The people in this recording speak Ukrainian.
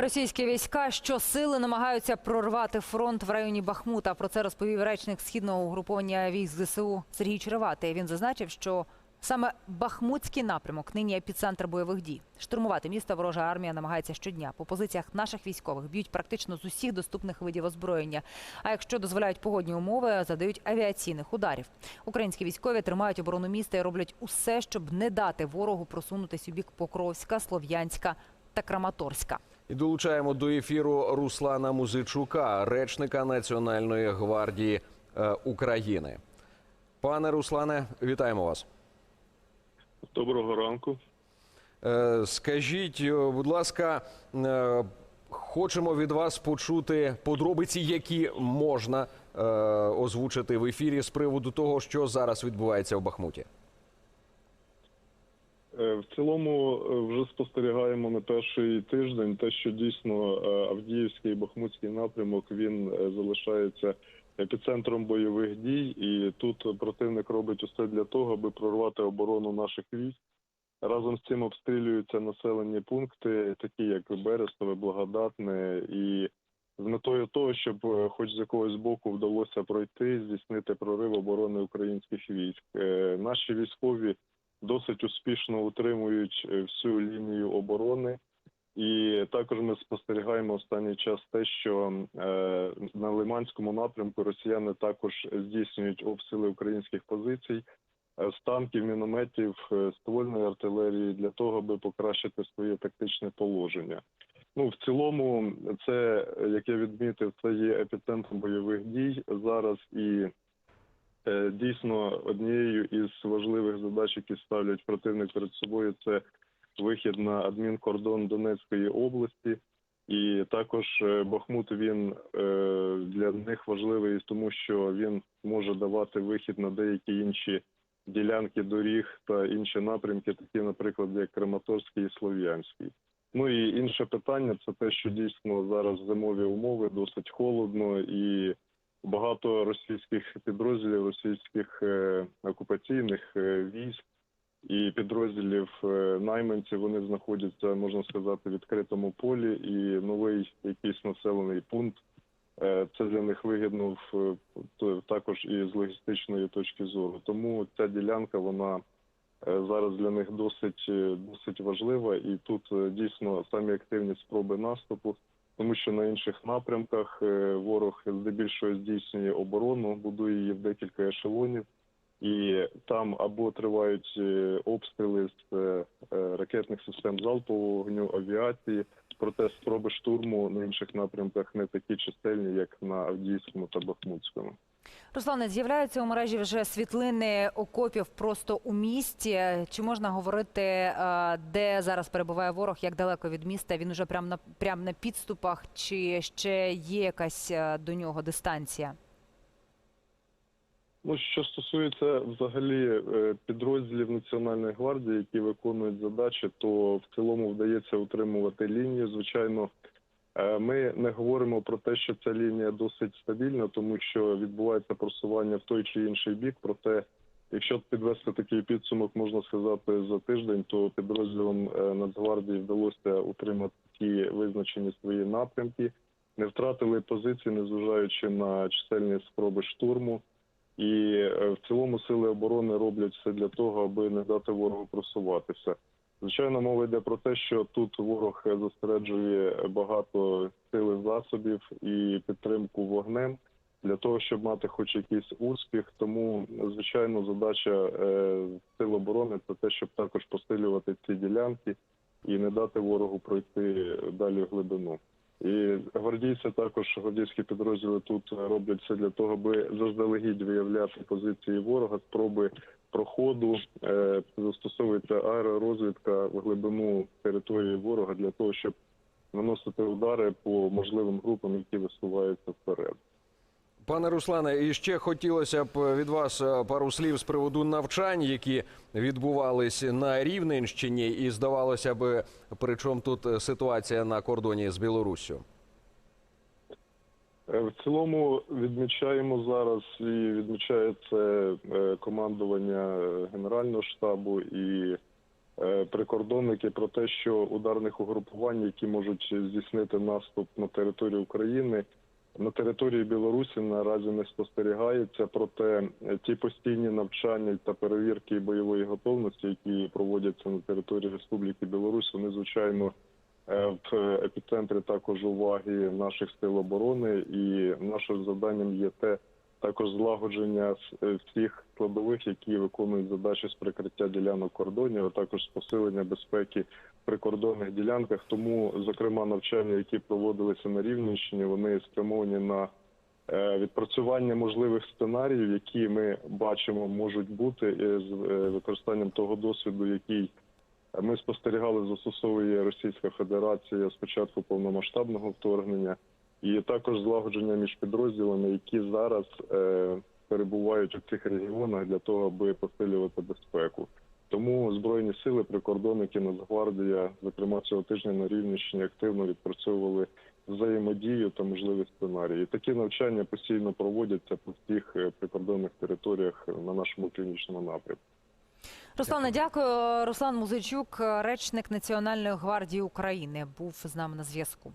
Російські війська щосили намагаються прорвати фронт в районі Бахмута. Про це розповів речник східного угруповання військ ЗСУ Сергій Череватий. Він зазначив, що саме Бахмутський напрямок нині епіцентр бойових дій. Штурмувати місто ворожа армія намагається щодня. По позиціях наших військових б'ють практично з усіх доступних видів озброєння. А якщо дозволяють погодні умови, задають авіаційних ударів. Українські військові тримають оборону міста і роблять усе, щоб не дати ворогу просунутись у бік Покровська, Слов'янська та Краматорська. І долучаємо до ефіру Руслана Музичука, речника Національної гвардії е, України. Пане Руслане, вітаємо вас. Доброго ранку. Е, Скажіть, е, будь ласка, хочемо від вас почути подробиці, які можна озвучити в ефірі з приводу того, що зараз відбувається в Бахмуті. Е, В цілому е, вже спостерігаємо не перший тиждень те, що дійсно е, Авдіївський і Бахмутський напрямок він залишається епіцентром бойових дій, і тут противник робить усе для того, аби прорвати оборону наших військ. Разом з цим обстрілюються населені пункти, такі як Берестове, Благодатне, і з метою того, щоб хоч з якогось боку вдалося пройти, здійснити прорив оборони українських військ. Наші військові досить успішно утримують е, всю лінію оборони. І також ми спостерігаємо останній час те, що е, на Лиманському напрямку росіяни також здійснюють обстріли українських позицій е, з танків, мінометів, ствольної артилерії для того, аби покращити своє тактичне положення. Ну в цілому, це як я відмітив, це є епіцентром бойових дій зараз і Дійсно, однією із важливих задач, які ставлять противник перед собою, це вихід на адмінкордон Донецької області. І також е, Бахмут він е, для них важливий, тому що він може давати вихід на деякі інші ділянки доріг та інші напрямки, такі, наприклад, як Краматорський і Слов'янський. Ну і інше питання це те, що дійсно зараз зимові умови досить холодно і багато російських підрозділів, російських е, окупаційних е, військ і підрозділів е, найманців вони знаходяться, можна сказати, в відкритому полі, і новий якийсь населений пункт. Це для них вигідно також і з логістичної точки зору. Тому ця ділянка вона зараз для них досить досить важлива, і тут дійсно самі активні спроби наступу тому що на інших напрямках е, ворог здебільшого здійснює оборону, будує її в декілька ешелонів, і там або тривають е, обстріли з е, ракетних систем залпового вогню, авіації. Проте спроби штурму на інших напрямках не такі чисельні, як на Авдіївському та Бахмутському. Руслане, з'являються у мережі вже світлини окопів просто у місті. Чи можна говорити, е, де зараз перебуває ворог, як далеко від міста? Він уже прямо на прям на підступах, чи ще є якась е, до нього дистанція? Ну, що стосується взагалі е, підрозділів Національної гвардії, які виконують задачі, то в цілому вдається утримувати лінію. Звичайно, е, ми не говоримо про те, що ця лінія досить стабільна, тому що відбувається просування в той чи інший бік. Проте, якщо підвести такий підсумок, можна сказати, за тиждень, то підрозділам е, Нацгвардії вдалося утримати ті визначені свої напрямки, не втратили позиції, незважаючи на чисельні спроби штурму. І е, в цілому сили оборони роблять все для того, аби не дати ворогу просуватися. Звичайно, мова йде про те, що тут ворог зосереджує багато сил засобів і підтримку вогнем для того, щоб мати хоч якийсь успіх. Тому, звичайно, задача е, сил оборони це те, щоб також посилювати ці ділянки і не дати ворогу пройти далі в глибину. І гвардійці також гвардійські підрозділи тут роблять все для того, аби заздалегідь виявляти позиції ворога, спроби проходу. Е, Застосовується аеророзвідка в глибину території ворога для того, щоб наносити удари по можливим групам, які висуваються вперед. Пане Руслане, і ще хотілося б від вас е, пару слів з приводу навчань, які відбувались на Рівненщині, і здавалося б, при чому тут е, ситуація на кордоні з Білоруссю? Е, В цілому відмічаємо зараз і відмічає командування Генерального штабу і прикордонники про те, що ударних угрупувань, які можуть здійснити наступ на територію України, на території Білорусі наразі не спостерігається. Проте е, ті постійні навчання та перевірки бойової готовності, які проводяться на території Республіки Білорусь, вони звичайно е, в епіцентрі також уваги наших сил оборони, і нашим завданням є те також злагодження е, всіх складових, які виконують задачі з прикриття ділянок кордонів, а також з посилення безпеки в прикордонних ділянках. Тому, зокрема, навчання, які проводилися на Рівненщині, вони спрямовані на е, відпрацювання можливих сценаріїв, які ми бачимо можуть бути е, з використанням того досвіду, який ми спостерігали, застосовує Російська Федерація з початку повномасштабного вторгнення, і також злагодження між підрозділами, які зараз е, перебувають у цих регіонах для того, аби посилювати безпеку. Тому збройні сили, прикордонники, Нацгвардія, зокрема цього тижня на Рівненщині активно відпрацьовували взаємодію та можливі сценарії. Такі навчання постійно проводяться по всіх е, прикордонних територіях на нашому північному напрямку. Руслане, дякую. Руслан Музичук, речник Національної гвардії України, був з нами на зв'язку.